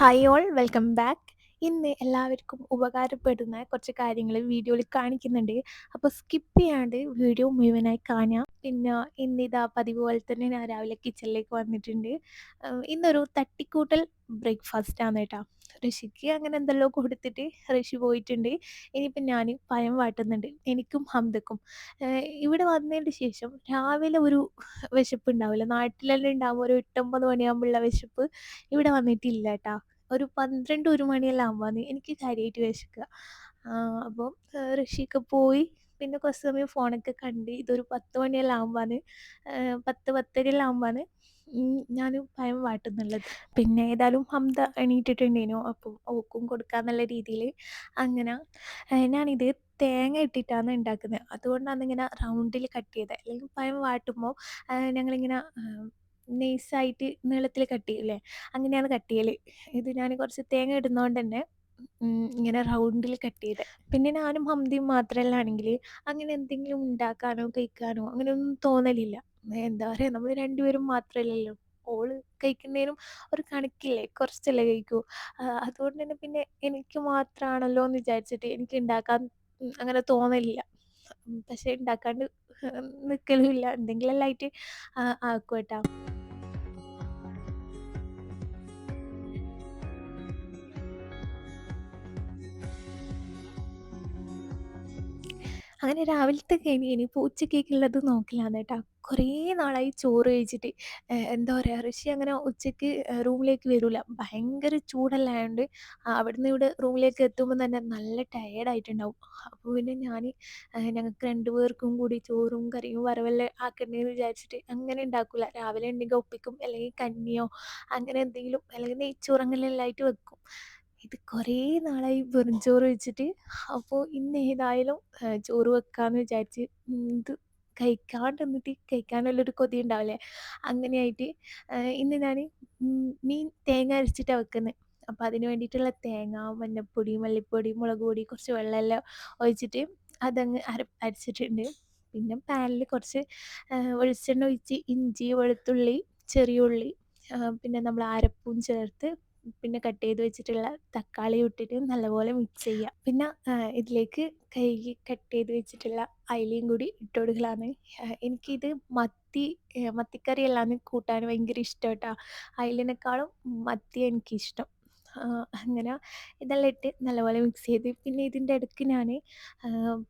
Hi all welcome back ഇന്ന് എല്ലാവർക്കും ഉപകാരപ്പെടുന്ന കുറച്ച് കാര്യങ്ങൾ വീഡിയോയിൽ കാണിക്കുന്നുണ്ട്. അപ്പോൾ സ്കിപ്പ് ചെയ്യാണ്ട് വീഡിയോ മുഴുവനായി കാണാം. പിന്നെ ഇന്നിതാ പതിവ് പോലെ തന്നെ ഞാൻ രാവിലെ കിച്ചണിലേക്ക് വന്നിട്ടുണ്ട്. ഇന്നൊരു തട്ടിക്കൂട്ടൽ ബ്രേക്ക്ഫാസ്റ്റ് ആണ് കേട്ടോ. ഋഷിക്ക് അങ്ങനെ എന്തെല്ലോ കൊടുത്തിട്ട് ഋഷി പോയിട്ടുണ്ട്. ഇനിയിപ്പം ഞാൻ പഴം വാട്ടുന്നുണ്ട്. എനിക്കും ഹംദക്കും. ഇവിടെ വന്നതിന് ശേഷം രാവിലെ ഒരു വിശപ്പ് ഉണ്ടാവില്ല. നാട്ടിലെല്ലാം ഉണ്ടാകുമ്പോൾ ഒരു എട്ടൊമ്പത് മണിയാകുമ്പോഴുള്ള വിശപ്പ് ഇവിടെ വന്നിട്ടില്ല കേട്ടോ. ഒരു 12 1 മണിയെല്ലാം ആകുമ്പോഴാണ് എനിക്ക് കാര്യമായിട്ട് വിശക്കുക അപ്പം ഋഷിയൊക്കെ പോയി. പിന്നെ കുറച്ച് സമയം ഫോണൊക്കെ കണ്ട് ഇതൊരു പത്ത് മണിയെല്ലാം ആകുമ്പോഴാണ് പത്ത് പത്തരയെല്ലാം ആകുമ്പോഴാണ് ഞാൻ ഭയം വാട്ടുന്നുള്ളത്. പിന്നെ ഏതായാലും ഹംദ എണീറ്റിട്ടുണ്ടേനു. അപ്പം ഓക്കും കൊടുക്കാന്നുള്ള രീതിയിൽ അങ്ങനെ ഞാനിത് തേങ്ങ ഇട്ടിട്ടാണ് ഉണ്ടാക്കുന്നത് അതുകൊണ്ടാണ് ഇങ്ങനെ റൗണ്ടിൽ കട്ട് ചെയ്തത് അല്ലെങ്കിൽ പഴം വാട്ടുമ്പോൾ ഞങ്ങളിങ്ങനെ നൈസായിട്ട് നീളത്തിൽ കട്ട് ചെയ്യില്ലേ അങ്ങനെയാണ് കട്ട് ചെയ്യൽ ഇത് ഞാൻ കുറച്ച് തേങ്ങ ഇടുന്നതുകൊണ്ട് തന്നെ ഇങ്ങനെ റൗണ്ടിൽ കട്ട് ചെയ്ത്. പിന്നെ ഞാനും ഹംദിയും മാത്രമല്ല ആണെങ്കിൽ അങ്ങനെ എന്തെങ്കിലും ഉണ്ടാക്കാനോ കഴിക്കാനോ അങ്ങനെയൊന്നും തോന്നലില്ല. എന്താ പറയുക നമ്മൾ രണ്ടുപേരും മാത്രമല്ലല്ലോ ഓൾ കഴിക്കുന്നതിനും ഒരു കണക്കില്ലേ? കുറച്ചല്ലേ കഴിക്കൂ. അതുകൊണ്ട് തന്നെ പിന്നെ എനിക്ക് മാത്രമാണല്ലോ എന്ന് വിചാരിച്ചിട്ട് എനിക്ക് ഉണ്ടാക്കാൻ അങ്ങനെ തോന്നലില്ല. പക്ഷെ ഉണ്ടാക്കാണ്ട് നിൽക്കലുമില്ല എന്തെങ്കിലും എല്ലാം ആയിട്ട് ആ, അങ്ങനെ രാവിലത്തെ കഴിഞ്ഞ് ഇനിയിപ്പോൾ ഉച്ചക്കേക്കുള്ളത് നോക്കലാണ് കേട്ടോ കുറേ നാളായി ചോറ് കഴിച്ചിട്ട്. എന്താ പറയുക ഋഷി അങ്ങനെ ഉച്ചയ്ക്ക് റൂമിലേക്ക് വരില്ല ഭയങ്കര ചൂടല്ലായോണ്ട് അവിടുന്ന് ഇവിടെ റൂമിലേക്ക് എത്തുമ്പോൾ തന്നെ നല്ല ടയേർഡായിട്ടുണ്ടാവും. അപ്പോൾ പിന്നെ ഞാൻ ഞങ്ങൾക്ക് രണ്ടുപേർക്കും കൂടി ചോറും കറിയും വറവെല്ലാം ആക്കണ്ടേന്ന് വിചാരിച്ചിട്ട് അങ്ങനെ ഉണ്ടാക്കില്ല രാവിലെ ഉണ്ടെങ്കിൽ ഒപ്പിക്കും അല്ലെങ്കിൽ കഞ്ഞിയോ അങ്ങനെ എന്തെങ്കിലും അല്ലെങ്കിൽ നെയ്ച്ചോറ് അങ്ങനെയെല്ലാം ആയിട്ട് വെക്കും. ഇത് കുറേ നാളായി വെറും ചോറ് വെച്ചിട്ട്. അപ്പോൾ ഇന്ന് ഏതായാലും ചോറ് വെക്കാമെന്ന് വിചാരിച്ച് ഇത് കഴിക്കാണ്ട് കഴിക്കാനുള്ളൊരു കൊതി ഉണ്ടാവില്ലേ അങ്ങനെയായിട്ട് ഇന്ന് ഞാൻ മീൻ തേങ്ങ അരച്ചിട്ടാണ് വെക്കുന്നത് അപ്പോൾ അതിന് വേണ്ടിയിട്ടുള്ള തേങ്ങ മഞ്ഞൾപ്പൊടി മല്ലിപ്പൊടി മുളക് പൊടി കുറച്ച് വെള്ളമെല്ലാം ഒഴിച്ചിട്ട് അതങ്ങ് അര അരച്ചിട്ടുണ്ട്. പിന്നെ പാനിൽ കുറച്ച് വെളിച്ചെണ്ണ ഒഴിച്ച് ഇഞ്ചി വെളുത്തുള്ളി ചെറിയ ഉള്ളി പിന്നെ നമ്മൾ അരപ്പും ചേർത്ത് പിന്നെ കട്ട് ചെയ്ത് വെച്ചിട്ടുള്ള തക്കാളി ഇട്ടിട്ട് നല്ലപോലെ മിക്സ് ചെയ്യുക പിന്നെ ഇതിലേക്ക് കഴുകി കട്ട് ചെയ്ത് വെച്ചിട്ടുള്ള അയിലയും കൂടി ഇട്ട് കൊടുക്കലാണ്. എനിക്കിത് മത്തി മത്തിക്കറി എല്ലാം കൂട്ടാൻ ഭയങ്കര ഇഷ്ടം കേട്ടോ. അയിലിനേക്കാളും മത്തിയാണ് എനിക്കിഷ്ടം. അങ്ങനെ ഇതെല്ലാം ഇട്ട് നല്ലപോലെ മിക്സ് ചെയ്ത്. പിന്നെ ഇതിന്റെ ഇടയ്ക്ക് ഞാൻ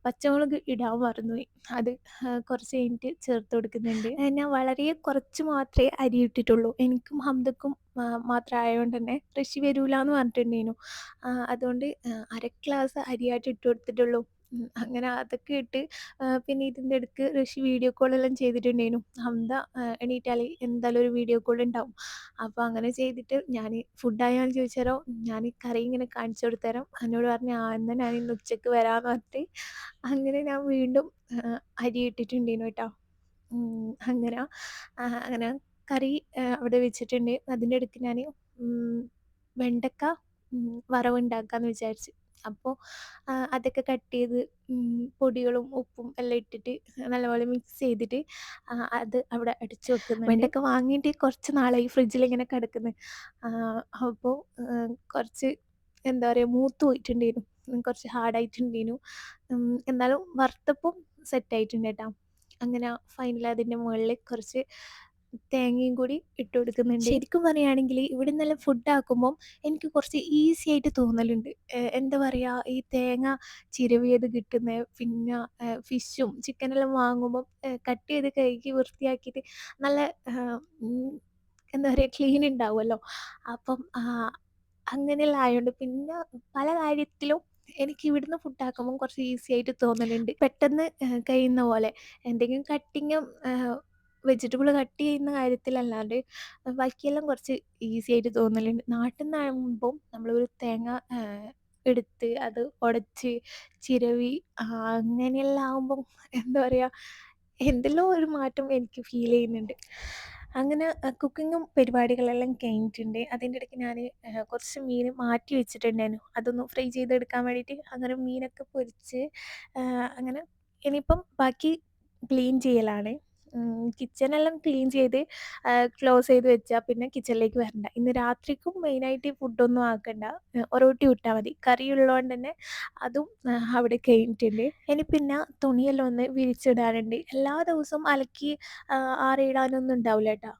പച്ചമുളക് ഇടാൻ മറന്നുപോയി അത് കുറച്ച് കഴിഞ്ഞിട്ട് ചേർത്ത് കൊടുക്കുന്നുണ്ട്. ഞാൻ വളരെ കുറച്ച് മാത്രമേ അരി ഇട്ടിട്ടുള്ളൂ. എനിക്കും ഹംദക്കും മാത്രം ആയതുകൊണ്ട് തന്നെ കൃഷി വരൂല എന്ന് പറഞ്ഞിട്ടുണ്ടായിരുന്നു അതുകൊണ്ട് അര ഗ്ലാസ് അരിയായിട്ട് ഇട്ട് കൊടുത്തിട്ടുള്ളൂ. അങ്ങനെ അതൊക്കെ ഇട്ട് പിന്നെ ഇതിന്റെ ഇടയ്ക്ക് ഋഷി വീഡിയോ കോളെല്ലാം ചെയ്തിട്ടുണ്ടായിരുന്നു ഹംദ ആഹ് എണീറ്റാൽ എന്തായാലും ഒരു വീഡിയോ കോൾ ഉണ്ടാവും അപ്പോൾ അങ്ങനെ ചെയ്തിട്ട് ഞാൻ ഫുഡായോന്ന് ചോദിച്ചാലോ ഞാൻ കറി ഇങ്ങനെ കാണിച്ചു കൊടുത്തരാം. എന്നോട് പറഞ്ഞു ആ എന്നാൽ ഞാൻ ഇന്ന് ഉച്ചയ്ക്ക് വരാമെന്ന് പറഞ്ഞിട്ട് അങ്ങനെ ഞാൻ വീണ്ടും അരി ഇട്ടിട്ടുണ്ടായിരുന്നു കേട്ടോ. അങ്ങനെ അങ്ങനെ കറി അവിടെ വെച്ചിട്ടുണ്ട്. അതിന്റെ ഇടയ്ക്ക് ഞാൻ വെണ്ടക്ക ഉം, വറവുണ്ടാക്കാമെന്ന് വിചാരിച്ച്. അപ്പോൾ അതൊക്കെ കട്ട് ചെയ്ത് പൊടികളും ഉപ്പും എല്ലാം ഇട്ടിട്ട് നല്ലപോലെ മിക്സ് ചെയ്തിട്ട് അത് അവിടെ അടിച്ചു വെക്കുന്നുണ്ട്. വെണ്ടക്ക വാങ്ങിയിട്ട് കുറച്ച് നാളായി ഫ്രിഡ്ജിൽ ഇങ്ങനെ കിടക്കുന്നു. അപ്പോൾ കുറച്ച് എന്താ പറയുക മൂത്ത് പോയിട്ടുണ്ടായിരുന്നു. കുറച്ച് ഹാർഡായിട്ടുണ്ടായിരുന്നു എന്നാലും വറുത്തപ്പം സെറ്റായിട്ടുണ്ട് കേട്ടോ. അങ്ങനെ ഫൈനൽ അതിന്റെ മുകളിൽ കുറച്ച് തേങ്ങയും കൂടി ഇട്ട് കൊടുക്കുന്നുണ്ട്. ശരിക്കും പറയുകയാണെങ്കിൽ ഇവിടെ നിന്നെല്ലാം ഫുഡ് ആക്കുമ്പം എനിക്ക് കുറച്ച് ഈസി ആയിട്ട് തോന്നലുണ്ട്. എന്താ പറയുക ഈ തേങ്ങ ചിരവിയത് കിട്ടുന്ന പിന്നെ ഫിഷും ചിക്കനെല്ലാം വാങ്ങുമ്പം കട്ട് ചെയ്ത് കഴുകി വൃത്തിയാക്കിയിട്ട് നല്ല എന്താ പറയുക ക്ലീൻ ഉണ്ടാവുമല്ലോ. അപ്പം ആ, അങ്ങനെയെല്ലാം ആയതുകൊണ്ട് പിന്നെ പല കാര്യത്തിലും എനിക്ക് ഇവിടുന്ന് ഫുഡാക്കുമ്പോൾ കുറച്ച് ഈസി ആയിട്ട് തോന്നലുണ്ട്. പെട്ടെന്ന് കഴിയുന്ന പോലെ എന്തെങ്കിലും കട്ടിങ്ങും വെജിറ്റബിൾ കട്ട് ചെയ്യുന്ന കാര്യത്തിലല്ലാണ്ട് ബാക്കിയെല്ലാം കുറച്ച് ഈസി ആയിട്ട് തോന്നലുണ്ട്. നാട്ടിൽ നിന്നാകുമ്പം നമ്മളൊരു തേങ്ങ എടുത്ത് അത് ഉടച്ച് ചിരവി അങ്ങനെയെല്ലാം ആകുമ്പം എന്താ പറയുക എന്തെല്ലോ ഒരു മാറ്റം എനിക്ക് ഫീൽ ചെയ്യുന്നുണ്ട്. അങ്ങനെ കുക്കിങ്ങും പരിപാടികളെല്ലാം കഴിഞ്ഞിട്ടുണ്ട്. അതിന്റെ ഇടയ്ക്ക് ഞാൻ കുറച്ച് മീൻ മാറ്റി വെച്ചിട്ടുണ്ടായിരുന്നു. അതൊന്ന് ഫ്രൈ ചെയ്തെടുക്കാൻ വേണ്ടിയിട്ട് അങ്ങനെ മീനൊക്കെ പൊരിച്ച് അങ്ങനെ ഇനിയിപ്പം ബാക്കി ക്ലീൻ ചെയ്യലാണ്. കിച്ചണെല്ലാം ക്ലീൻ ചെയ്ത് ക്ലോസ് ചെയ്ത് വെച്ചാൽ പിന്നെ കിച്ചണിലേക്ക് വരണ്ട. ഇന്ന് രാത്രിക്കും മെയിനായിട്ട് ഫുഡൊന്നും ആക്കണ്ട. ഒരോട്ടി വിട്ടാൽ വിട്ടാ മതി. കറി ഉള്ളതുകൊണ്ട് തന്നെ അതും അവിടെ കഴിഞ്ഞിട്ടുണ്ട്. ഇനി പിന്നെ തുണിയെല്ലാം ഒന്ന് വിരിച്ചിടാനുണ്ട്. എല്ലാ ദിവസവും അലക്കി ആറിയിടാനൊന്നും ഉണ്ടാവില്ല കേട്ടോ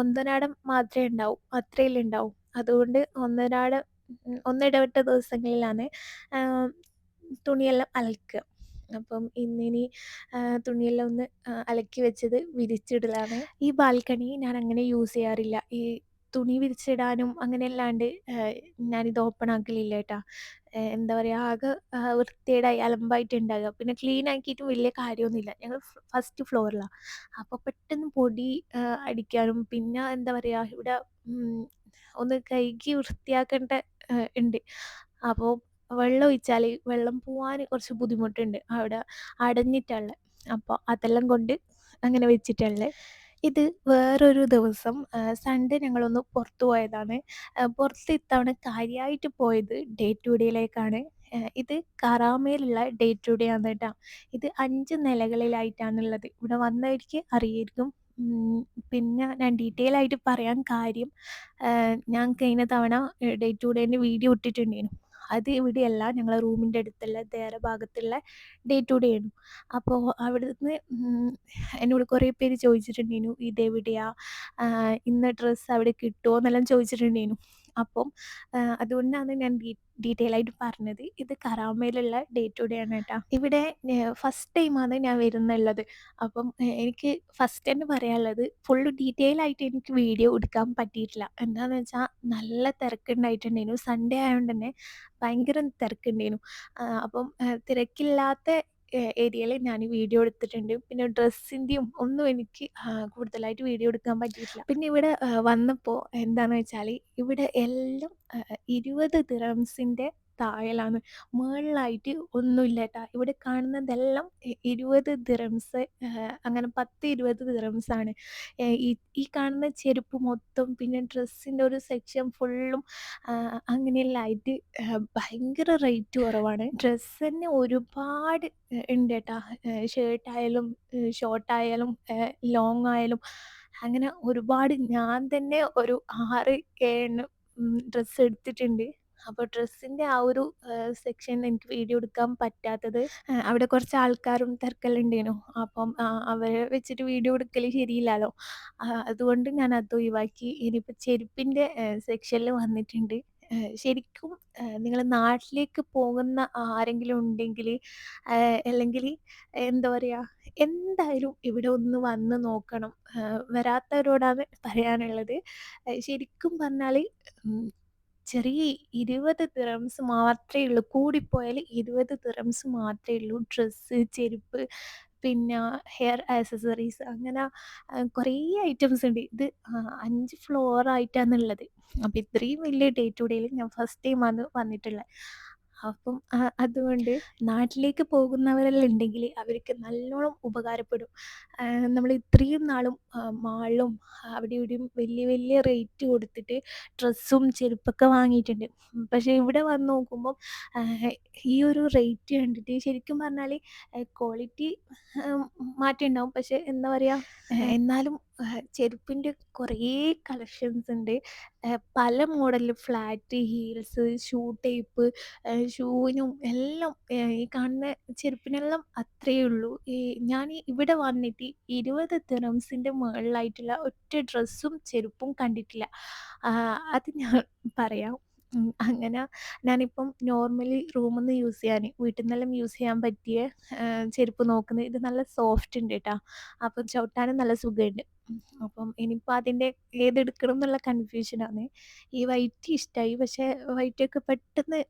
ഒന്നരാടം മാത്രമേ ഉണ്ടാവും അത്രയല്ലേ ഉണ്ടാവും അതുകൊണ്ട് ഒന്നരാടം ഒന്നിടവിട്ട ദിവസങ്ങളിലാണ് തുണിയെല്ലാം അലക്കുക. അപ്പം ഇന്നിനി തുണിയെല്ലാം ഒന്ന് അലക്കി വെച്ചത് വിരിച്ചിടലാണ്. ഈ ബാൽക്കണി ഞാൻ അങ്ങനെ യൂസ് ചെയ്യാറില്ല. ഈ തുണി വിരിച്ചിടാനും അങ്ങനെ അല്ലാണ്ട് ഞാനിത് ഓപ്പൺ ആക്കലില്ല കേട്ടാ എന്താ പറയുക ആകെ വൃത്തിയേടായി അലമ്പായിട്ട് അലമ്പായിട്ടുണ്ടാകുക. പിന്നെ ക്ലീൻ ആക്കിയിട്ടും വലിയ കാര്യമൊന്നുമില്ല. ഞങ്ങൾ ഫസ്റ്റ് ഫ്ലോറിലാണ് അപ്പോൾ പെട്ടെന്ന് പൊടി അടിക്കാനും പിന്നെ എന്താ പറയുക ഇവിടെ ഒന്ന് കഴുകി വൃത്തിയാക്കേണ്ട ഉണ്ട്. അപ്പോൾ വെള്ളം ഒഴിച്ചാൽ വെള്ളം പോവാൻ കുറച്ച് ബുദ്ധിമുട്ടുണ്ട്. അവിടെ അടഞ്ഞിട്ടുള്ള അപ്പോൾ അതെല്ലാം കൊണ്ട് അങ്ങനെ വെച്ചിട്ടുള്ള ഇത് വേറൊരു ദിവസം സൺഡേ ഞങ്ങളൊന്ന് പുറത്തു പോയതാണ്. പുറത്ത് ഇത്തവണ കാര്യമായിട്ട് പോയത് ഡേ ടു ഡേയിലേക്കാണ്. ഇത് കറാമയിലുള്ള ഡേ ടു ഡേ ആണ് കേട്ടോ ഇത് അഞ്ച് നിലകളിലായിട്ടാണുള്ളത്. ഇവിടെ വന്നവർക്ക് അറിയായിരിക്കും. പിന്നെ ഞാൻ ഡീറ്റെയിൽ ആയിട്ട് പറയാൻ കാര്യം ഞാൻ കഴിഞ്ഞ തവണ ഡേ ടു ഡേന്റെ വീഡിയോ ഇട്ടിട്ടുണ്ടായിരുന്നു. അത് ഇവിടെയല്ല ഞങ്ങളെ റൂമിന്റെ അടുത്തുള്ള വേറെ ഭാഗത്തുള്ള ഡേ ടു ഡേ ആണ്. അപ്പോൾ അവിടുന്ന് എന്നോട് കുറേ പേര് ചോദിച്ചിട്ടുണ്ടായിരുന്നു ഇതെവിടെയാ? ഇന്ന ഡ്രസ്സ് അവിടെ കിട്ടുമോ എന്നെല്ലാം ചോദിച്ചിട്ടുണ്ടായിരുന്നു. അപ്പം അതുകൊണ്ടാണ് ഞാൻ ഡീറ്റെയിൽ ആയിട്ട് പറഞ്ഞത്. ഇത് കറാമയിലുള്ള ഡേ ടു ഡേ ആണ് കേട്ടോ ഇവിടെ ഫസ്റ്റ് ടൈമാണ് ഞാൻ വരുന്നുള്ളത്. അപ്പം എനിക്ക് ഫസ്റ്റ് തന്നെ പറയാനുള്ളത് ഫുള്ള് ഡീറ്റെയിൽ ആയിട്ട് എനിക്ക് വീഡിയോ എടുക്കാൻ പറ്റിയിട്ടില്ല. എന്താന്ന് വെച്ചാൽ നല്ല തിരക്കുണ്ടായിട്ടുണ്ടായിരുന്നു. സൺഡേ ആയതുകൊണ്ട് തന്നെ ഭയങ്കര തിരക്കുണ്ടായിരുന്നു. അപ്പം തിരക്കില്ലാത്ത ഏരിയയിൽ ഞാൻ വീഡിയോ എടുത്തിട്ടുണ്ട്. പിന്നെ ഡ്രസ്സിന്റെയും ഒന്നും എനിക്ക് കൂടുതലായിട്ട് വീഡിയോ എടുക്കാൻ പറ്റിയിട്ടില്ല. പിന്നെ ഇവിടെ വന്നപ്പോൾ എന്താണെന്ന് വെച്ചാൽ ഇവിടെ എല്ലാം 20 ദിർഹംസിന്റെ താഴെയാണ്. മേളിലായിട്ട് ഒന്നുമില്ല കേട്ടോ ഇവിടെ കാണുന്നതെല്ലാം ഇ 20 ദിർഹംസ് അങ്ങനെ പത്ത് ഇരുപത് ദിറംസ് ആണ് ഈ കാണുന്ന ചെരുപ്പ് മൊത്തം പിന്നെ ഡ്രസ്സിന്റെ ഒരു സെക്ഷൻ ഫുള്ളും അങ്ങനെയുള്ളതായിട്ട് ഭയങ്കര റേറ്റ് കുറവാണ്. ഡ്രസ്സ് തന്നെ ഒരുപാട് ഉണ്ട് ട്ടാ. ഷേർട്ടായാലും ഷർട്ടായാലും ലോങ് ആയാലും അങ്ങനെ ഒരുപാട് ഞാൻ തന്നെ ഒരു 6, 7 എണ്ണം ഡ്രസ്സ് എടുത്തിട്ടുണ്ട്. അപ്പോൾ ഡ്രസ്സിന്റെ ആ ഒരു സെക്ഷനിൽ എനിക്ക് വീഡിയോ എടുക്കാൻ പറ്റാത്തത് അവിടെ കുറച്ച് ആൾക്കാരും തിരക്കെല്ലാം ഉണ്ടായിരുന്നു. അപ്പം അവരെ വെച്ചിട്ട് വീഡിയോ എടുക്കൽ ശരിയില്ലല്ലോ അതുകൊണ്ട് ഞാൻ അത് ഒഴിവാക്കി. ഇനിയിപ്പോൾ ചെരുപ്പിന്റെ സെക്ഷനിൽ വന്നിട്ടുണ്ട്. ശരിക്കും നിങ്ങൾ നാട്ടിലേക്ക് പോകുന്ന ആരെങ്കിലും ഉണ്ടെങ്കിൽ അല്ലെങ്കിൽ എന്താ പറയുക എന്തായാലും ഇവിടെ ഒന്ന് വന്ന് നോക്കണം. വരാത്തവരോടാണ് പറയാനുള്ളത്. ശരിക്കും പറഞ്ഞാൽ ഉം, ചെറിയ 20 ദിർഹംസ് മാത്രമേ ഉള്ളൂ. കൂടിപ്പോയാൽ 20 ദിർഹംസ് മാത്രമേ ഉള്ളൂ. ഡ്രസ്സ്, ചെരുപ്പ് പിന്നെ ഹെയർ ആക്സസറീസ് അങ്ങനെ കുറേ ഐറ്റംസ് ഉണ്ട്. ഇത് ആഹ്, 5 ഫ്ലോറായിട്ടാണുള്ളത്. അപ്പോൾ ഇത്രയും വലിയ ഡേ ടു ഡേയിൽ ഞാൻ ഫസ്റ്റ് ടൈമാണ് വന്നിട്ടുള്ളത്. അപ്പം അതുകൊണ്ട് നാട്ടിലേക്ക് പോകുന്നവരെല്ലാം ഉണ്ടെങ്കിൽ അവർക്ക് നല്ലോണം ഉപകാരപ്പെടും. നമ്മൾ ഇത്രയും നാളും ആഹ്, മാളിലും അവിടെ ഇവിടെയും വലിയ വലിയ റേറ്റ് കൊടുത്തിട്ട് ഡ്രസ്സും ചെരുപ്പൊക്കെ വാങ്ങിയിട്ടുണ്ട്. പക്ഷേ ഇവിടെ വന്ന് നോക്കുമ്പം ഈ ഒരു റേറ്റ് കണ്ടിട്ട് ശരിക്കും പറഞ്ഞാൽ ക്വാളിറ്റി മാറ്റം ഉണ്ടാവും. പക്ഷേ എന്താ പറയാ എന്നാലും ചെരുപ്പിന്റെ കുറേ കളക്ഷൻസ് ഉണ്ട്. പല മോഡലിൽ ഫ്ലാറ്റ്, ഹീൽസ്, ഷൂ ടൈപ്പ് ഷൂവിനും എല്ലാം ഈ കാണുന്ന ചെരുപ്പിനെല്ലാം അത്രയേ ഉള്ളൂ. ഈ ഞാൻ ഇവിടെ വന്നിട്ട് 20 ദിർഹംസിന്റെ മുകളിലായിട്ടുള്ള ഒറ്റ ഡ്രസ്സും ചെരുപ്പും കണ്ടിട്ടില്ല. അത് ഞാൻ പറയാം. അങ്ങനെ ഞാനിപ്പം നോർമലി റൂമിൽ യൂസ് ചെയ്യാൻ വീട്ടിൽ നിന്നെല്ലാം യൂസ് ചെയ്യാൻ പറ്റിയ ചെരുപ്പ് നോക്കുന്നത്. ഇത് നല്ല സോഫ്റ്റ് ഉണ്ട് കേട്ടോ. അപ്പം ചവിട്ടാനും നല്ല സുഖമുണ്ട്. അപ്പം ഇനിയിപ്പോൾ അതിന്റെ ഏതെടുക്കണം എന്നുള്ള കൺഫ്യൂഷനാണ്. ഈ വൈറ്റ് ഇഷ്ടമായി. പക്ഷേ വൈറ്റൊക്കെ പെട്ടെന്ന്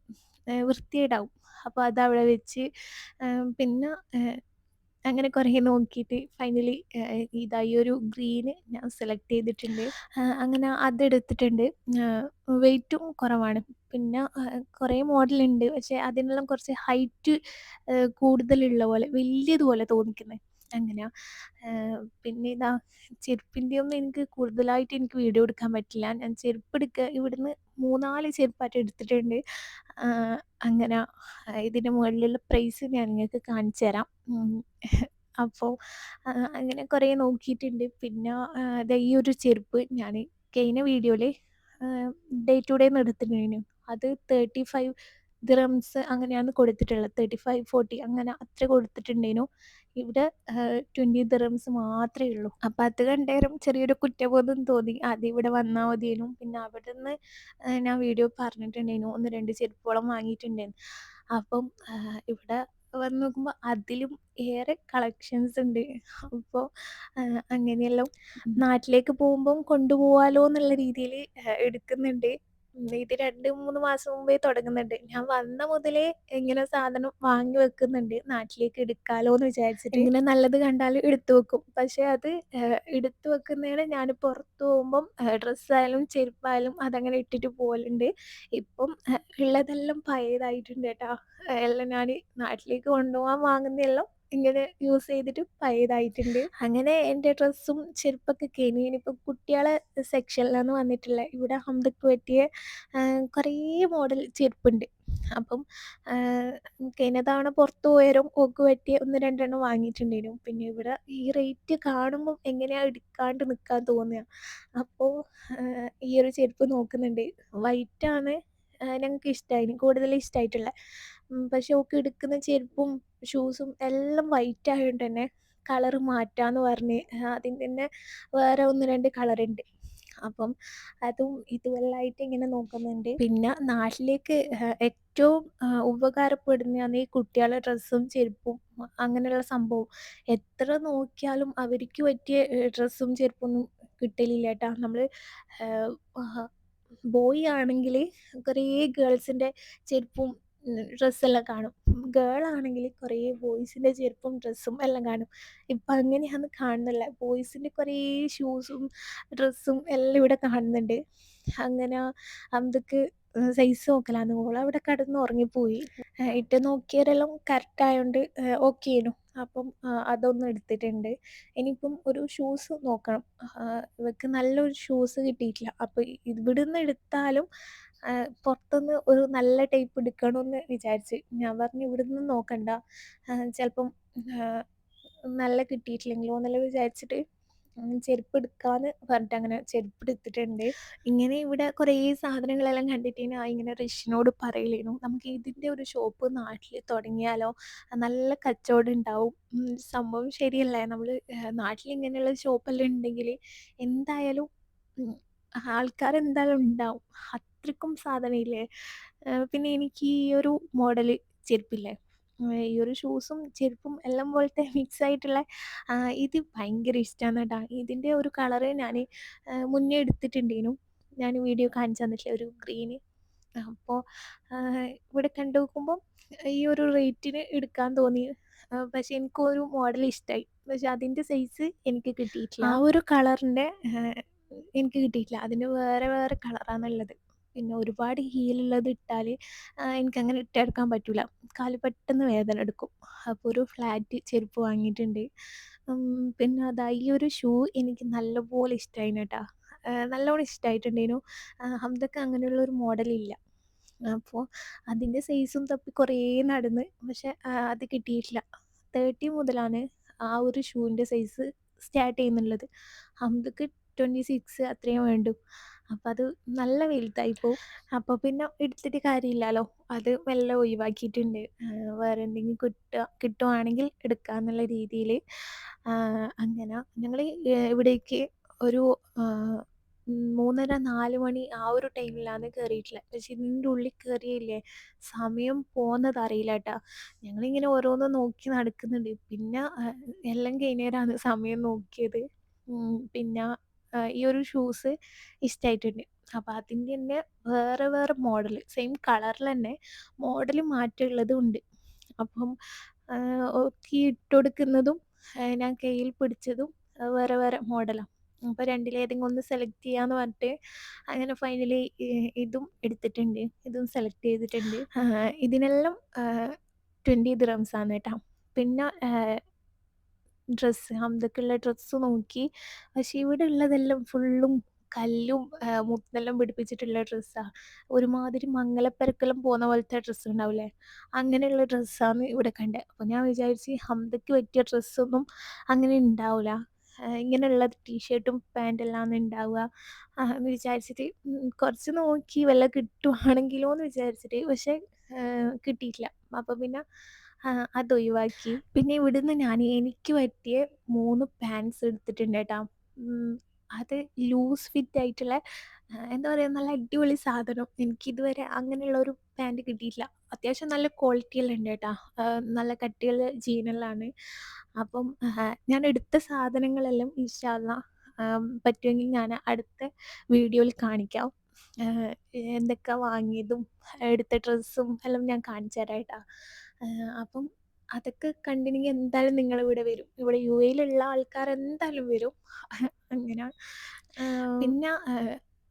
ഏഹ്, വൃത്തികേടാവും. അപ്പോൾ അതവിടെ വെച്ച് പിന്നെ അങ്ങനെ കുറേ നോക്കിയിട്ട് ഫൈനലി ഇതായി ഇതാ ഈ ഒരു ഗ്രീന് ഞാൻ സെലക്ട് ചെയ്തിട്ടുണ്ട്. അങ്ങനെ അതെടുത്തിട്ടുണ്ട്. വെയിറ്റും കുറവാണ്. പിന്നെ കുറേ മോഡലുണ്ട്. പക്ഷേ അതിനെല്ലാം കുറച്ച് ഹൈറ്റ് കൂടുതലുള്ള പോലെ വലിയതുപോലെ. അങ്ങനെയാ. ഏഹ്, പിന്നെ ഇതാ ചെരുപ്പിന്റെ ഒന്നും എനിക്ക് കൂടുതലായിട്ട് എനിക്ക് വീഡിയോ എടുക്കാൻ പറ്റില്ല. ഞാൻ ചെരുപ്പ് എടുക്കുക ഇവിടുന്ന് 3, 4 ചെരുപ്പായിട്ട് എടുത്തിട്ടുണ്ട്. അങ്ങനെ ഇതിന്റെ മുകളിലുള്ള പ്രൈസ് ഞാൻ നിങ്ങൾക്ക് കാണിച്ചു തരാം. അപ്പോൾ അങ്ങനെ കുറേ നോക്കിയിട്ടുണ്ട്. പിന്നെ ദാ ഈ ഒരു ചെരുപ്പ് ഞാൻ കഴിഞ്ഞ വീഡിയോയിൽ ഡേ ടു ഡേ എടുത്തിട്ടുണ്ടായിനു. അത് തേർട്ടി ഫൈവ് ദ്രംസ് അങ്ങനെയാണ് കൊടുത്തിട്ടുള്ളത്. 35, 40 അങ്ങനെ അത്ര കൊടുത്തിട്ടുണ്ടേനു. ഇവിടെ ട്വന്റി 20 മാത്രമേ മാത്രേ ഉള്ളൂ. അപ്പൊ അത് കണ്ടേരം ചെറിയൊരു കുറ്റബോധം തോന്നി. അത് ഇവിടെ വന്നാൽ മതിയേനു. പിന്നെ അവിടുന്ന് നിന്ന് ഞാൻ വീഡിയോ പറഞ്ഞിട്ടുണ്ടേനു ഒന്ന് രണ്ട് ചെരുപ്പോളം വാങ്ങിയിട്ടുണ്ടായിരുന്നു അപ്പം ഇവിടെ വന്ന് നോക്കുമ്പോൾ അതിലും ഏറെ കളക്ഷൻസ് ഉണ്ട്. അപ്പോൾ അങ്ങനെയെല്ലാം നാട്ടിലേക്ക് പോകുമ്പം കൊണ്ടുപോവാലോന്നുള്ള എന്നുള്ള രീതിയിൽ എടുക്കുന്നുണ്ട്. ഇത് 2, 3 മാസം മുമ്പേ തുടങ്ങുന്നുണ്ട്. ഞാൻ വന്ന മുതലേ ഇങ്ങനെ സാധനം വാങ്ങി വെക്കുന്നുണ്ട്. നാട്ടിലേക്ക് എടുക്കാലോ എന്ന് വിചാരിച്ചിട്ട്. ഇങ്ങനെ നല്ലത് കണ്ടാൽ എടുത്തു വെക്കും. പക്ഷെ അത് എടുത്തു വെക്കുന്നതിന് ഞാൻ പുറത്തു പോകുമ്പം ഡ്രസ്സായാലും ചെരുപ്പായാലും അതങ്ങനെ ഇട്ടിട്ട് പോലുണ്ട് ഇപ്പം ഉള്ളതെല്ലാം പഴയതായിട്ടുണ്ട് കേട്ടോ എല്ലാം ഞാൻ നാട്ടിലേക്ക് കൊണ്ടുപോകാൻ വാങ്ങുന്നയെല്ലാം ഇങ്ങനെ യൂസ് ചെയ്തിട്ട് പഴയതായിട്ടുണ്ട്. അങ്ങനെ എന്റെ ഡ്രസ്സും ചെരുപ്പൊക്കെ കഴിഞ്ഞ്. ഇനിയിപ്പോൾ കുട്ടികളെ സെക്ഷനിലാണ് വന്നിട്ടുള്ളത്. ഇവിടെ ഹംദക്ക് പറ്റിയ കുറേ മോഡൽ ചെരുപ്പുണ്ട്. അപ്പം കഴിഞ്ഞ തവണ പുറത്ത് പോയാലും ഒക്ക് പറ്റിയ ഒന്ന് രണ്ടെണ്ണം വാങ്ങിയിട്ടുണ്ടായിരുന്നു പിന്നെ ഇവിടെ ഈ റേറ്റ് കാണുമ്പം എങ്ങനെയാ എടുക്കാണ്ട് നിൽക്കാൻ തോന്നുക. അപ്പോൾ ഈ ഒരു ചെരുപ്പ് നോക്കുന്നുണ്ട്. വൈറ്റാണ് ഞങ്ങൾക്ക് ഇഷ്ടമായി കൂടുതൽ ഇഷ്ടമായിട്ടുള്ള പക്ഷെ ഓക്ക് എടുക്കുന്ന ചെരുപ്പും ഷൂസും എല്ലാം വൈറ്റ് ആയതുകൊണ്ട് തന്നെ കളർ മാറ്റാന്ന് പറഞ്ഞ് അതിന് തന്നെ വേറെ 1, 2 കളറുണ്ട്. അപ്പം അതും ഇതുവെല്ലായിട്ട് ഇങ്ങനെ നോക്കുന്നുണ്ട്. പിന്നെ നാട്ടിലേക്ക് ഏറ്റവും ഉപകാരപ്പെടുന്നതാണ് ഈ കുട്ടികളുടെ ഡ്രസ്സും ചെരുപ്പും അങ്ങനെയുള്ള സംഭവം. എത്ര നോക്കിയാലും അവർക്ക് പറ്റിയ ഡ്രസ്സും ചെരുപ്പൊന്നും കിട്ടലില്ല കേട്ടോ ആഹ് ബോയ് ആണെങ്കിൽ കുറേ ഗേൾസിന്റെ ചെരുപ്പും ഡ്രസ്സെല്ലാം കാണും. ഗേൾ ആണെങ്കിൽ കുറേ ബോയ്സിന്റെ ചെരുപ്പും ഡ്രസ്സും എല്ലാം കാണും. ഇപ്പം അങ്ങനെയാണ് കാണുന്നില്ല. ബോയ്സിന്റെ കുറേ ഷൂസും ഡ്രസ്സും എല്ലാം ഇവിടെ കാണുന്നുണ്ട്. അങ്ങനെ ഹംദക്ക് സൈസ് നോക്കലാന്ന്. അവിടെ കിടന്ന് ഉറങ്ങിപ്പോയി. ഇട്ട് നോക്കിയവരെല്ലാം കറക്റ്റ് ആയോണ്ട് ഓക്കേനു. അപ്പം അതൊന്നും എടുത്തിട്ടുണ്ട്. ഇനിയിപ്പം ഒരു ഷൂസ് നോക്കണം. ഇവക്ക് നല്ലൊരു ഷൂസ് കിട്ടിയിട്ടില്ല. അപ്പൊ ഇവിടുന്ന് എടുത്താലും പുറത്തുനിന്ന് ഒരു നല്ല ടൈപ്പ് എടുക്കണമെന്ന് വിചാരിച്ച്. ഞാൻ പറഞ്ഞു ഇവിടുന്ന് നോക്കണ്ട. ചിലപ്പം നല്ല കിട്ടിയിട്ടില്ലെങ്കിലോ എന്നെല്ലാം വിചാരിച്ചിട്ട് ചെരുപ്പ് എടുക്കാന്ന് പറഞ്ഞിട്ട് അങ്ങനെ ചെരുപ്പ് എടുത്തിട്ടുണ്ട്. ഇങ്ങനെ ഇവിടെ കുറേ സാധനങ്ങളെല്ലാം കണ്ടിട്ട് ഞാൻ ഇങ്ങനെ റിഷിനോട് പറയലേനു. നമുക്ക് ഇതിന്റെ ഒരു ഷോപ്പ് നാട്ടിൽ തുടങ്ങിയാലോ നല്ല കച്ചവടം ഉണ്ടാവും. സംഭവം ശരിയല്ലേ. നമ്മൾ നാട്ടിൽ ഇങ്ങനെയുള്ള ഷോപ്പെല്ലാം ഉണ്ടെങ്കിൽ എന്തായാലും ഉം ആൾക്കാര് എന്തായാലും ഉണ്ടാവും. അത്രക്കും സാധനം ഇല്ലേ. ഏഹ് പിന്നെ എനിക്ക് ഈ ഒരു മോഡൽ ചെരുപ്പില്ലേ ഈ ഒരു ഷൂസും ചെരുപ്പും എല്ലാം പോലത്തെ മിക്സ് ആയിട്ടുള്ള ആഹ് ഇത് ഭയങ്കര ഇഷ്ടമാണ് കേട്ടോ. ഇതിന്റെ ഒരു കളറ് ഞാൻ മുന്നേ എടുത്തിട്ടുണ്ടേനു. ഞാൻ വീഡിയോ കാണിച്ചു തന്നിട്ടില്ലേ ഒരു ഗ്രീന്. അപ്പോൾ ആഹ് ഇവിടെ കണ്ടു നോക്കുമ്പോൾ ഈ ഒരു റേറ്റിന് എടുക്കാൻ തോന്നി. പക്ഷെ എനിക്ക് ഒരു മോഡൽ ഇഷ്ടായി. പക്ഷെ അതിന്റെ സൈസ് എനിക്ക് കിട്ടിയിട്ടില്ല. ആ ഒരു കളറിന്റെ എനിക്ക് കിട്ടിയിട്ടില്ല. അതിന് വേറെ വേറെ കളറാന്നുള്ളത്. പിന്നെ ഒരുപാട് ഹീലുള്ളത് ഇട്ടാൽ എനിക്കങ്ങനെ ഇട്ടെടുക്കാൻ പറ്റില്ല കാൽ പെട്ടെന്ന് വേദന എടുക്കും. അപ്പൊ ഒരു ഫ്ലാറ്റ് ചെരുപ്പ് വാങ്ങിയിട്ടുണ്ട്. പിന്നെ അതാ ഈ ഒരു ഷൂ എനിക്ക് നല്ലപോലെ ഇഷ്ടായിന് ട്ടോ. നല്ലോണം ഇഷ്ടമായിട്ടുണ്ടേനു ഹംദക്ക് അങ്ങനെയുള്ള ഒരു മോഡലില്ല. അപ്പൊ അതിന്റെ സൈസും തപ്പി കുറേ നടന്ന്. പക്ഷെ അത് കിട്ടിയിട്ടില്ല. തേർട്ടി മുതലാണ് ആ ഒരു ഷൂവിന്റെ സൈസ് സ്റ്റാർട്ട് ചെയ്യുന്നുള്ളത്. ഹംദക്ക് ട്വന്റി സിക്സ് അത്രയും വേണ്ടു. അപ്പൊ അത് നല്ല വലുതായിപ്പോവും. അപ്പൊ പിന്നെ എടുത്തിട്ട് കാര്യമില്ലാലോ. അത് മെല്ലെ ഒഴിവാക്കിയിട്ടുണ്ട്. വേറെ എന്തെങ്കിലും കിട്ടുക കിട്ടുവാണെങ്കിൽ എടുക്കാന്നുള്ള രീതിയിൽ. അങ്ങനെ ഞങ്ങൾ ഇവിടേക്ക് ഒരു മൂന്നര നാല് മണി ആ ഒരു ടൈമിലാണ് കേറിയിട്ടുള്ളത്. പക്ഷെ ഇതിന്റെ ഉള്ളിൽ കയറിയില്ലേ സമയം പോകുന്നത് അറിയില്ല ട്ടോ. ഞങ്ങളിങ്ങനെ ഓരോന്ന് നോക്കി നടക്കുന്നുണ്ട്. പിന്നെ എല്ലാം കഴിഞ്ഞേരാണ് സമയം നോക്കിയത്. പിന്നെ ഈ ഒരു ഷൂസ് ഇഷ്ടമായിട്ടുണ്ട് അപ്പോൾ അതിന്റെ തന്നെ വേറെ വേറെ മോഡൽ സെയിം കളറിൽ തന്നെ മോഡൽ മാറ്റമുള്ളതും ഉണ്ട്. അപ്പം ഒക്കെ ഇട്ട് കൊടുക്കുന്നതും ഞാൻ കയ്യിൽ പിടിച്ചതും വേറെ വേറെ മോഡലാണ് അപ്പോൾ രണ്ടിലേതെങ്കിലും ഒന്ന് സെലക്ട് ചെയ്യാന്ന് പറഞ്ഞിട്ട് അങ്ങനെ ഫൈനലി ഇതും എടുത്തിട്ടുണ്ട്. ഇതും സെലക്ട് ചെയ്തിട്ടുണ്ട്. ഇതിനെല്ലാം ട്വന്റി ആണ് ട്ടോ. പിന്നെ ഡ്രസ്സ് ഹംദക്കുള്ള ഡ്രസ്സ് നോക്കി. പക്ഷെ ഇവിടെ ഉള്ളതെല്ലാം ഫുള്ളും കല്ലും മുത്തെല്ലാം പിടിപ്പിച്ചിട്ടുള്ള ഡ്രസ്സാണ് ഒരുമാതിരി മംഗലപ്പെരക്കെല്ലാം പോകുന്ന പോലത്തെ ഡ്രസ്സ് ഉണ്ടാവില്ലേ? അങ്ങനെയുള്ള ഡ്രസ്സാണ് ഇവിടെ കണ്ടത് അപ്പോൾ ഞാൻ വിചാരിച്ച് ഹംദക്ക് പറ്റിയ ഡ്രസ്സൊന്നും അങ്ങനെ ഉണ്ടാവില്ല ഇങ്ങനെയുള്ള ടീഷർട്ടും പാന്റെല്ലാം ഉണ്ടാവുക. എന്ന് വിചാരിച്ചിട്ട് കുറച്ച് നോക്കി വല്ല കിട്ടുവാണെങ്കിലോ എന്ന് വിചാരിച്ചിട്ട് പക്ഷേ കിട്ടിയിട്ടില്ല. അപ്പോൾ പിന്നെ ആഹ്, അതൊഴിവാക്കി. പിന്നെ ഇവിടുന്ന് ഞാൻ എനിക്ക് പറ്റിയ 3 പാന്റ്സ് എടുത്തിട്ടുണ്ട് ട്ടാ. അത് ലൂസ് ഫിറ്റ് ആയിട്ടുള്ള എന്താ പറയുക നല്ല അടിപൊളി സാധനം. എനിക്കിതുവരെ അങ്ങനെയുള്ള ഒരു പാന്റ് കിട്ടിയിട്ടില്ല. അത്യാവശ്യം നല്ല ക്വാളിറ്റിയെല്ലാം ഉണ്ട്. ഏഹ്, നല്ല കട്ടിയുള്ള ജീനെല്ലാമാണ്. അപ്പം ഞാൻ എടുത്ത സാധനങ്ങളെല്ലാം ഇൻഷാ പറ്റുമെങ്കിൽ ഞാൻ അടുത്ത വീഡിയോയിൽ കാണിക്കാം. എന്തൊക്കെ വാങ്ങിയതും എടുത്ത ഡ്രസ്സും എല്ലാം ഞാൻ കാണിച്ചു തരാം. അപ്പം അതൊക്കെ കണ്ടിനെങ്കിൽ എന്തായാലും നിങ്ങളിവിടെ വരും. ഇവിടെ യു എയിലുള്ള ആൾക്കാർ എന്തായാലും വരും. അങ്ങനെ പിന്നെ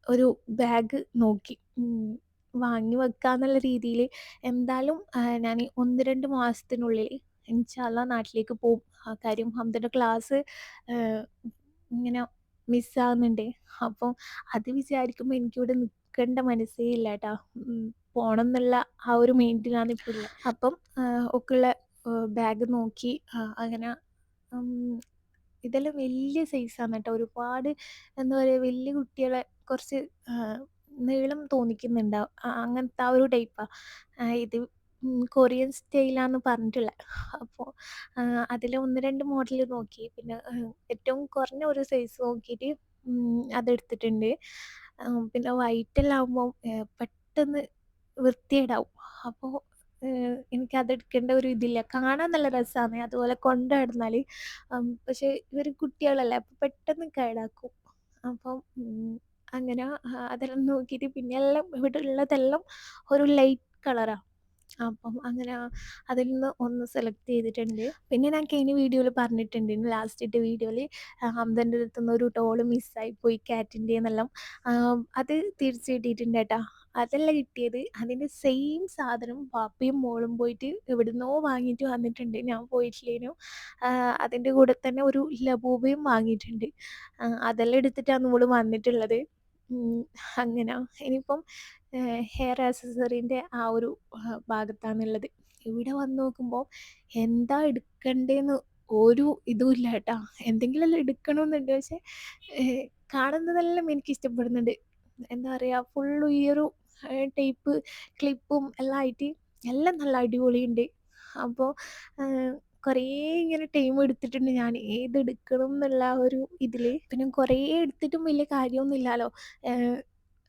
ഒരു ബാഗ് നോക്കി. വാങ്ങി വെക്കാന്നുള്ള രീതിയിൽ എന്തായാലും ഞാൻ 1, 2 മാസത്തിനുള്ളിൽ ഇൻഷാ അള്ളാ നാട്ടിലേക്ക് പോകും ആ കാര്യം ഹംദയുടെ ക്ലാസ് ഇങ്ങനെ മിസ്സാവുന്നുണ്ട്. അപ്പോൾ അത് വിചാരിക്കുമ്പോൾ എനിക്കിവിടെ നിൽക്കേണ്ട മനസ്സേ ഇല്ല കേട്ടോ. പോകണം എന്നുള്ള ആ ഒരു മൈൻഡിലാണ് ഇപ്പോൾ ഉള്ളത്. അപ്പം ഒക്കെയുള്ള ബാഗ് നോക്കി അങ്ങനെ ഇതെല്ലാം വലിയ സൈസാണ് കേട്ടോ. ഒരുപാട് എന്താ പറയുക വലിയ കുട്ടികളെ കുറച്ച് നീളം തോന്നിക്കുന്നുണ്ടാവും. അങ്ങനത്തെ ആ ഒരു ടൈപ്പാണ്. ഇത് കൊറിയൻ സ്റ്റൈലാന്ന് പറഞ്ഞിട്ടുള്ള അപ്പോൾ ഏഹ്, അതിൽ 1, 2 മോഡൽ നോക്കി. പിന്നെ ഏറ്റവും കുറഞ്ഞ ഒരു സൈസ് നോക്കിയിട്ട് അതെടുത്തിട്ടുണ്ട്. പിന്നെ വൈറ്റെല്ലാം ആകുമ്പോൾ ഏഹ്, പെട്ടെന്ന് വൃത്തികേടാവും. അപ്പോൾ എനിക്ക് എനിക്കതെടുക്കേണ്ട ഒരു ഇതില്ല. കാണാൻ നല്ല രസമാണ്. അതുപോലെ കൊണ്ട് പക്ഷെ ഇവർ കുട്ടികളല്ലേ അപ്പോൾ പെട്ടെന്ന് കേടാക്കും. അപ്പം അങ്ങനെ അതെല്ലാം നോക്കിയിട്ട് പിന്നെ എല്ലാം ഇവിടെ ഉള്ളതെല്ലാം ഒരു ലൈറ്റ് കളറാണ്. അപ്പം അങ്ങനെ അതിൽ നിന്ന് ഒന്ന് സെലക്ട് ചെയ്തിട്ടുണ്ട്. പിന്നെ ഞാൻ കഴിഞ്ഞ വീഡിയോയിൽ പറഞ്ഞിട്ടുണ്ട് ലാസ്റ്റ് ഇട്ട വീഡിയോയിൽ ഹംദന്റെ അടുത്ത് നിന്ന് ഒരു ടോൾ മിസ്സായിപ്പോയി കാറ്റിന്റെ എന്നെല്ലാം അത് തിരിച്ചു കിട്ടിയിട്ടുണ്ട് കേട്ടോ. അതല്ല കിട്ടിയത് അതിന്റെ സെയിം സാധനം പാപ്പയും മോളും പോയിട്ട് എവിടുന്നോ വാങ്ങിയിട്ട് വന്നിട്ടുണ്ട്. ഞാൻ പോയിട്ടില്ലേനു. അതിന്റെ കൂടെ തന്നെ ഒരു ലബൂബയും വാങ്ങിയിട്ടുണ്ട്. അതെല്ലാം എടുത്തിട്ടാണ് നമ്മൾ വന്നിട്ടുള്ളത്. അങ്ങനെ ഇനിയിപ്പം ഹെയർ ആക്സസറീന്റെ ആ ഒരു ഭാഗത്താണുള്ളത്. ഇവിടെ വന്ന് നോക്കുമ്പോൾ എന്താ എടുക്കണ്ടേന്ന് ഒരു ഇതും ഇല്ല കേട്ടോ. എന്തെങ്കിലുമെല്ലാം എടുക്കണമെന്നുണ്ട്. പക്ഷേ കാണുന്നതെല്ലാം എനിക്ക് ഇഷ്ടപ്പെടുന്നുണ്ട്. എന്താ പറയുക ഫുള്ള് ഈ ഒരു ടൈപ്പ് ക്ലിപ്പും എല്ലാം ആയിട്ട് എല്ലാം നല്ല അടിപൊളിയുണ്ട്. അപ്പോൾ കുറേ ഇങ്ങനെ ടൈം എടുത്തിട്ടുണ്ട് ഞാൻ ഏതെടുക്കണം എന്നുള്ള ആ ഒരു ഇതിൽ. പിന്നെ കുറേ എടുത്തിട്ടും വലിയ കാര്യമൊന്നുമില്ലല്ലോ. ഏഹ്,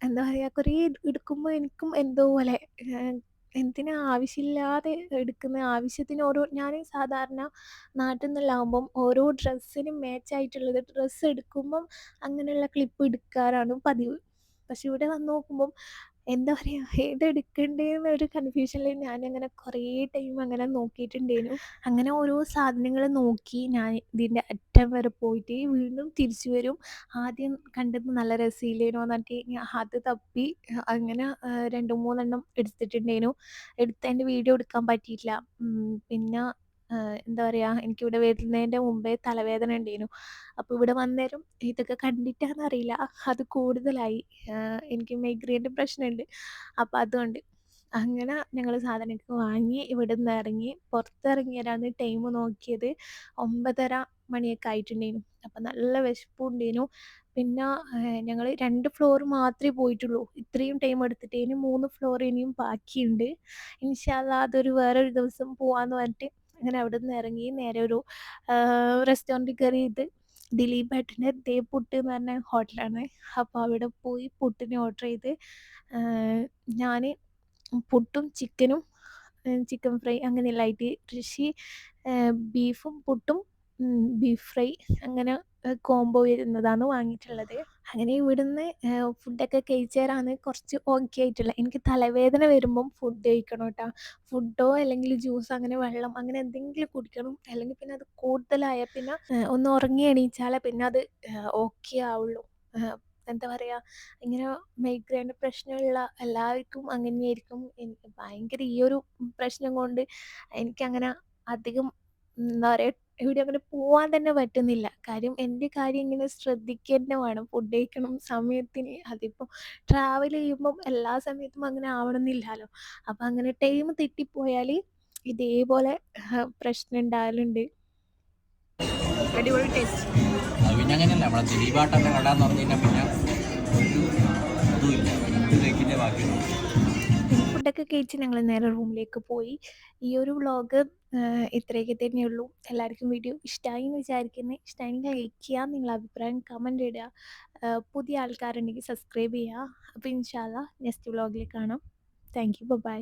എന്താ പറയാ, കുറേ എടുക്കുമ്പോ എനിക്കും എന്തോ പോലെ എന്തിനാ ആവശ്യമില്ലാതെ എടുക്കുന്ന ആവശ്യത്തിന് ഓരോ ഞാൻ സാധാരണ നാട്ടിൽ നിന്നെല്ലാം ആകുമ്പം ഓരോ ഡ്രസ്സിനും മാച്ച് ആയിട്ടുള്ളത് ഡ്രസ്സ് എടുക്കുമ്പം അങ്ങനെയുള്ള ക്ലിപ്പ് എടുക്കാറാണ് പതിവ്. പക്ഷെ ഇവിടെ വന്ന് നോക്കുമ്പം എന്താ പറയുക ഏതെടുക്കണ്ടേന്നൊരു കൺഫ്യൂഷനിൽ അങ്ങനെ കുറേ ടൈം അങ്ങനെ നോക്കിയിട്ടുണ്ടായിരുന്നു. അങ്ങനെ ഓരോ സാധനങ്ങൾ നോക്കി ഞാൻ ഇതിന്റെ അറ്റം വരെ പോയിട്ട് വീണ്ടും തിരിച്ചു വരും. ആദ്യം കണ്ടത് നല്ല രസമില്ലേനു എന്നിട്ട് ഞാൻ അത് തപ്പി അങ്ങനെ ഏഹ്, 2, 3 എണ്ണം എടുത്തിട്ടുണ്ടായിരുന്നു. എടുത്തതിന്റെ വീഡിയോ എടുക്കാൻ പറ്റിയിട്ടില്ല. പിന്നെ എന്താ പറയുക എനിക്കിവിടെ വരുന്നതിന്റെ മുമ്പേ തലവേദന ഉണ്ടായിരുന്നു. അപ്പോൾ ഇവിടെ വന്നേരം ഇതൊക്കെ കണ്ടിട്ടാണെന്നറിയില്ല അത് കൂടുതലായി. എനിക്ക് മൈഗ്രൈന്റെ പ്രശ്നമുണ്ട്. അപ്പോൾ അതുകൊണ്ട്. അങ്ങനെ ഞങ്ങൾ സാധനമൊക്കെ വാങ്ങി ഇവിടുന്ന് ഇറങ്ങി. പുറത്തിറങ്ങിയതാണ് ടൈം നോക്കിയത് 9:30 മണിയൊക്കെ ആയിട്ടുണ്ടായിരുന്നു. അപ്പോൾ നല്ല വിശപ്പും ഉണ്ടായിരുന്നു. പിന്നെ ഞങ്ങൾ രണ്ട് ഫ്ലോർ മാത്രമേ പോയിട്ടുള്ളൂ. ഇത്രയും ടൈം എടുത്തിട്ട് ഇനി മൂന്ന് ഫ്ലോർ ഇനിയും ബാക്കിയുണ്ട്. ഇൻഷാ അള്ളാ അതൊരു വേറൊരു ദിവസം പോവാന്ന് പറഞ്ഞിട്ട് അങ്ങനെ അവിടുന്ന് ഇറങ്ങി നേരെ ഒരു റെസ്റ്റോറന്റിൽ കയറിയത് ദിലീപ് ഭട്ടിന്റെ ദേ പുട്ട് എന്ന് പറഞ്ഞ ഹോട്ടലാണ്. അപ്പോൾ അവിടെ പോയി പുട്ടിന് ഓർഡർ ചെയ്ത് ഞാൻ പുട്ടും ചിക്കനും ചിക്കൻ ഫ്രൈ അങ്ങനെയെല്ലാം ആയിട്ട് ഋഷി ബീഫും പുട്ടും ബീഫ് ഫ്രൈ അങ്ങനെ കോംബോ വരുന്നതാണ് വാങ്ങിയിട്ടുള്ളത്. അങ്ങനെ ഇവിടുന്ന് ഫുഡൊക്കെ കഴിച്ചേരാണ് കുറച്ച് ഓക്കെ ആയിട്ടുള്ളത്. എനിക്ക് തലവേദന വരുമ്പം ഫുഡ് കഴിക്കണം കേട്ടോ. ഫുഡോ അല്ലെങ്കിൽ ജ്യൂസ് അങ്ങനെ വെള്ളം അങ്ങനെ എന്തെങ്കിലും കുടിക്കണം. അല്ലെങ്കിൽ പിന്നെ അത് കൂടുതലായ പിന്നെ ഒന്ന് ഉറങ്ങി എണീച്ചാലേ പിന്നെ അത് ഓക്കെ ആവുള്ളൂ. എന്താ പറയുക ഇങ്ങനെ മൈഗ്രൈന്റെ പ്രശ്നമുള്ള എല്ലാവർക്കും അങ്ങനെയായിരിക്കും. എനിക്ക് ഭയങ്കര ഈ ഒരു പ്രശ്നം കൊണ്ട് എനിക്കങ്ങനെ അധികം എന്താ പറയുക എവിടെയും അങ്ങനെ പോവാൻ തന്നെ പറ്റുന്നില്ല. കാര്യം എന്റെ കാര്യം ഇങ്ങനെ ശ്രദ്ധിക്കന്നെ വേണം. ഫുഡ് കഴിക്കണം സമയത്തിന് അതിപ്പോ ട്രാവൽ ചെയ്യുമ്പം എല്ലാ സമയത്തും അങ്ങനെ ആവണമെന്നില്ലല്ലോ അപ്പൊ അങ്ങനെ ടൈം തെറ്റിപ്പോയാൽ ഇതേപോലെ പ്രശ്നം ഉണ്ടാവലുണ്ട്. അടിപൊളി ടേസ്റ്റ്. അത് പിന്നെ അങ്ങനെയല്ല നമ്മളെ ദിലീപാട്ടന്റെ കട എന്ന് പറഞ്ഞു കഴിഞ്ഞാൽ പിന്നെ ഒരു ഇതുമില്ല ഫുഡൊക്കെ കഴിച്ച് ഞങ്ങൾ നേരെ റൂമിലേക്ക് പോയി. ഈ ഒരു വ്ളോഗ് ഇത്രയൊക്കെ തന്നെയുള്ളൂ. എല്ലാവർക്കും വീഡിയോ ഇഷ്ടമായി എന്ന് വിചാരിക്കുന്നു. ഇഷ്ടമായെങ്കിൽ ലൈക്ക് ചെയ്യുക. നിങ്ങളുടെ അഭിപ്രായം കമന്റ് ഇടുക. പുതിയ ആൾക്കാരുണ്ടെങ്കിൽ സബ്സ്ക്രൈബ് ചെയ്യുക. അപ്പോൾ ഇൻഷാല്ല നെക്സ്റ്റ് വ്ളോഗിൽ കാണാം. Thank you. ബൈ.